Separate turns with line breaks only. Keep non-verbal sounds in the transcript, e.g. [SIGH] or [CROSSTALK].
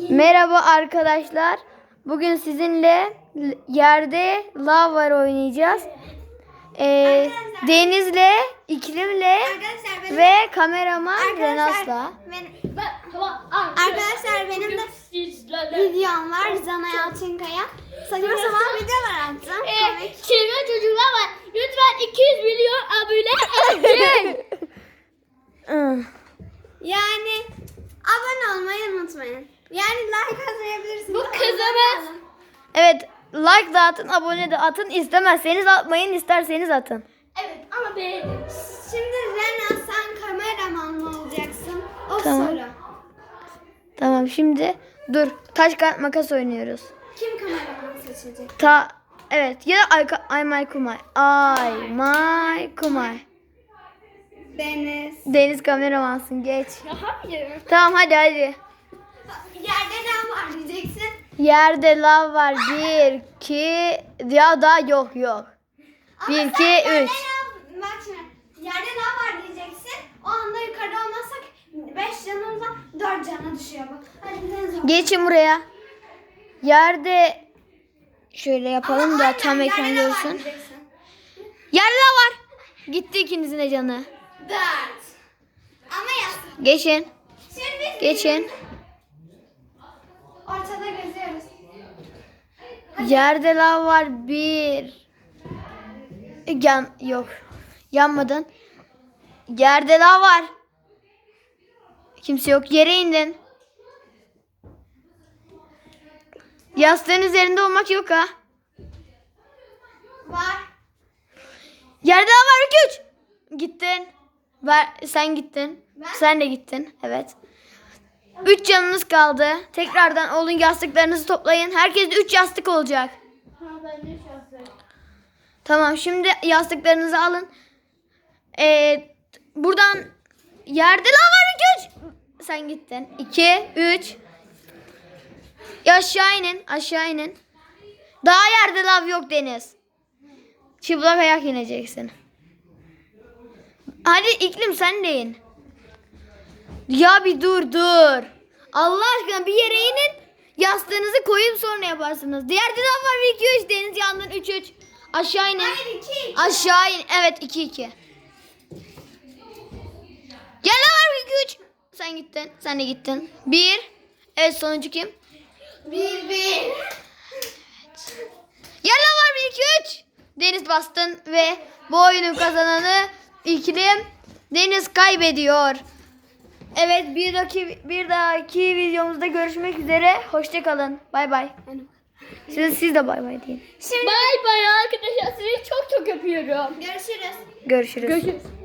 Merhaba arkadaşlar. Bugün sizinle yerde lav var oynayacağız. Ee, Deniz'le, İklim'le
benim,
ve kameraman Renas'la.
Arkadaşlar
benim de videom var Zana Yalçınkaya. Saçma sapan videolar attım.
Ee,
Komik.
çılgın çocuklar var. Lütfen 200 milyon abone.
Ih, [LAUGHS]
Yani abone olmayı unutmayın. Yani like atmayabilirsiniz.
Bu kızımız.
Evet, like de atın, abone de atın. İstemezseniz atmayın, isterseniz atın.
evet ama beğenin.
Şimdi Rena sen kameraman mı olacaksın? O
Tamam.
soru.
Tamam, şimdi dur. Taş kağıt makas oynuyoruz.
Kim kameraman seçecek?
Ta Evet, ya da Ay, Ay May Kumay. Ay May Kumay.
Deniz.
Deniz kameramansın, geç.
Ya hayır.
Tamam hadi hadi.
Yerde ne var diyeceksin.
Yerde lav var. Bir, iki, ya da yok yok.
Ama
Bir, iki,
yerde
üç.
lav- Bak şimdi. Yerde ne var diyeceksin. O anda yukarıda olmazsak 5 canımıza 4 cana düşüyor bak. Hadi.
Geçin buraya. Yerde şöyle yapalım
Ama
da
aynen,
tam ekran görsün. Yerde lav var. Gitti ikinizin de canı.
4. Ama yastık.
Geçin. Geçin.
Ortada geziyoruz.
Yerde lav var. Bir. Yan yok. Yanmadın. Yerde lav var. Kimse yok. Yere indin. Yastığın üzerinde olmak yok ha.
Var.
Yerde lav var 3 Gittin. Ver, sen gittin.
Ben?
Sen de gittin. Evet. 3 canınız kaldı. Tekrardan olun yastıklarınızı toplayın. Herkes 3 yastık olacak.
Ha ben de şahsen.
Tamam şimdi yastıklarınızı alın. Ee, buradan yerde lav var 3 Sen gittin. 2 3 Aşağı inin. Aşağı inin. Daha yerde lav yok Deniz. Çıplak ayak ineceksin. Hadi iklim sen de in. Ya bir dur dur. Allah aşkına bir yere inin. Yastığınızı koyup sonra yaparsınız. Diğer lav var 2 3 Deniz yandın 3 3. Aşağı inin.
Hayır 2.
Aşağı in. Evet 2 2. Gel lan var 2 3. Sen gittin. Sen de gittin. 1. Evet sonuncu kim?
1 1.
Gel lan var 1 2 3. Deniz bastın ve bu oyunun kazananı iklim Deniz kaybediyor. Evet bir dahaki bir dahaki videomuzda görüşmek üzere. Hoşça kalın. Bay bay. Siz siz de bay bay deyin.
Şimdi
Bay bay arkadaşlar sizi çok çok öpüyorum.
görüşürüz.
Görüşürüz.
Görüşürüz.